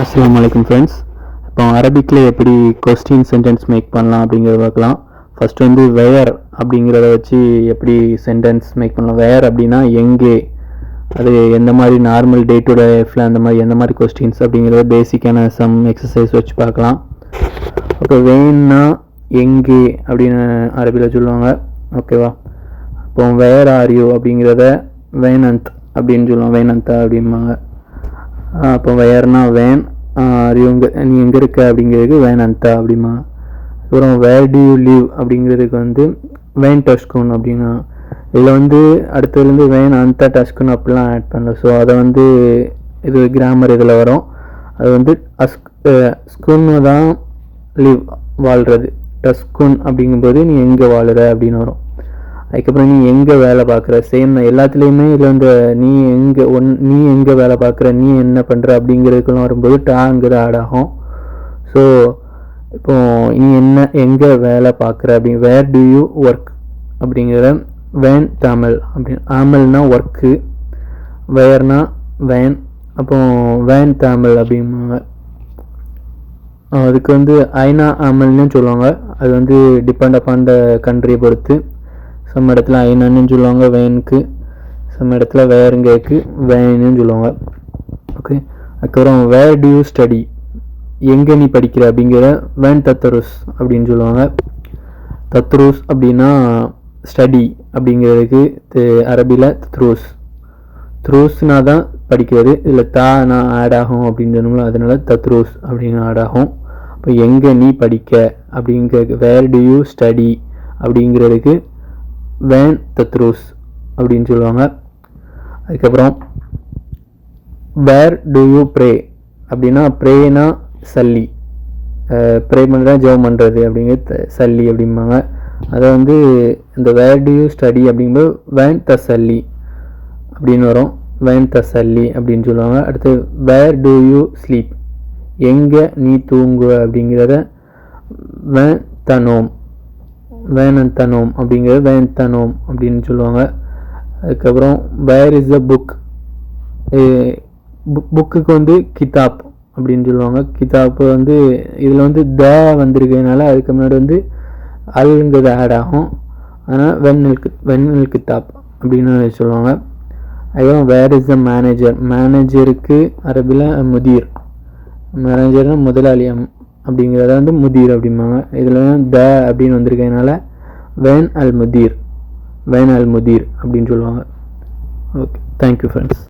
அஸ்லாம் வலைக்கம் ஃப்ரெண்ட்ஸ் இப்போ அரபிக்கில் எப்படி கொஸ்டின் சென்டென்ஸ் மேக் பண்ணலாம் அப்படிங்கிறத பார்க்கலாம். ஃபஸ்ட்டு வந்து வேர் அப்படிங்கிறத வச்சு எப்படி சென்டென்ஸ் மேக் பண்ணலாம். வேர் அப்படின்னா எங்கே? அது எந்த மாதிரி நார்மல் டே டு டே லைஃப்பில் அந்த மாதிரி எந்த மாதிரி கொஸ்டின்ஸ் அப்படிங்கிறத பேசிக்கான சம் எக்ஸசைஸ் வச்சு பார்க்கலாம். அப்போ வேன்னா எங்கே அப்படின்னு அரபியில் சொல்லுவாங்க. ஓகேவா இப்போ வேர் ஆர் யூ அப்படிங்கிறத வேனந்த் அப்படின்னு சொல்லுவாங்க. வேனந்தா அப்படிம்பாங்க. அப்போ வேர்னா வேன் அது நீ எங்கே இருக்க அப்படிங்கிறதுக்கு வேன் அந்தா அப்படிமா. அப்புறம் வேர் டு யூ லீவ் அப்படிங்கிறதுக்கு வந்து வேன் டஸ்கோன் அப்படின்னா இதில் வந்து அடுத்ததுலேருந்து வேன் அந்த டஸ்கோன் அப்படிலாம் ஆட் பண்ணல. ஸோ அதை வந்து இது கிராமர் இதில் வரும். அது வந்து அஸ்க் ஸ்கூன்னு தான் லீவ் வாழ்கிறது டஸ்குன் அப்படிங்கும்போது நீ எங்கே வாழுற அப்படின்னு வரும். அதுக்கப்புறம் நீ எங்கே வேலை பார்க்குற? சேம் எல்லாத்துலேயுமே இல்லை இந்த நீ எங்கே ஒன் நீ எங்கே வேலை பார்க்குற? நீ என்ன பண்ணுற அப்படிங்கிறதுக்கெல்லாம் வரும்போது டாங்கிறது ஆட் ஆகும் ஸோ இப்போ நீ என்ன எங்கே வேலை பார்க்குற? அப்படி வேர் டு யூ ஒர்க் அப்படிங்கிற வேன் தமிழ் அப்படி ஆமல்னா ஒர்க்கு வேர்னா வேன் அப்போ வேன் தமிழ் அப்படிம்பாங்க. அதுக்கு வந்து ஐநா அமல்னு சொல்லுவாங்க. அது வந்து டிபெண்ட் அப்பான் த கண்ட்ரியை பொறுத்து. சம் இடத்துல ஐநான்னு சொல்லுவாங்க வேனுக்கு. சம் இடத்துல வேறுங்கேக்கு வேனுன்னு சொல்லுவாங்க. ஓகே அதுக்கப்புறம் வேர் டு யூ ஸ்டடி எங்கே நீ படிக்கிற அப்படிங்கிற வேன் தத்தருஸ் அப்படின்னு சொல்லுவாங்க. தத்ரூஸ் அப்படின்னா ஸ்டடி அப்படிங்கிறதுக்கு அரபியில் த்ரூஸ் த்ரூஸ்னா தான் படிக்கிறது. இதில் தா நான் ஆட் ஆகும் அப்படின்னு சொன்னோம்ல அதனால தத்ரூஸ் அப்படின்னு ஆட் ஆகும். இப்போ எங்கே நீ படிக்க அப்படிங்கிறது வேர் டு யூ ஸ்டடி அப்படிங்கிறதுக்கு வேன் தத்ரூஸ் அப்படின்னு சொல்லுவாங்க. அதுக்கப்புறம் வேர் டு யூ ப்ரே அப்படின்னா ப்ரேனா சல்லி. ப்ரே பண்ணுறா ஜெபம் பண்ணுறது அப்படிங்கிறது சல்லி அப்படிம்பாங்க. அதை வந்து இந்த வேர் டு யூ ஸ்டடி அப்படிங்கும்போது வேன் தசல்லி அப்படின்னு வரும். வேன் தசல்லி அப்படின்னு சொல்லுவாங்க. அடுத்து வேர் டு யூ ஸ்லீப் எங்கே நீ தூங்குவ அப்படிங்கிறத வேன் தனோம் வேனந்தனோம் அப்படிங்கிறது வேந்தனோம் அப்படின்னு சொல்லுவாங்க. அதுக்கப்புறம் வேர் இஸ் த புக் புக்குக்கு வந்து கிதாப் அப்படின்னு சொல்லுவாங்க. கிதாப் வந்து இதில் வந்து த வந்திருக்கிறதுனால அதுக்கு முன்னாடி வந்து அல்ங்கிறது ஆட் ஆகும். ஆனால் வெண்ணில் வெண்ணில் கிதாப் அப்படின்னு சொல்லுவாங்க. அதுக்கப்புறம் வேர் இஸ் த மேனேஜர் மேனேஜருக்கு அரபியில் முதிர். மேனேஜர்னால் முதலாளியம் அப்படிங்கிறத வந்து முதீர் அப்படிம்பாங்க. இதில் த அப்படின்னு வந்திருக்கிறதுனால வேன் அல் முதீர் வேன் அல் முதீர் அப்படின்னு சொல்லுவாங்க. Okay thank you friends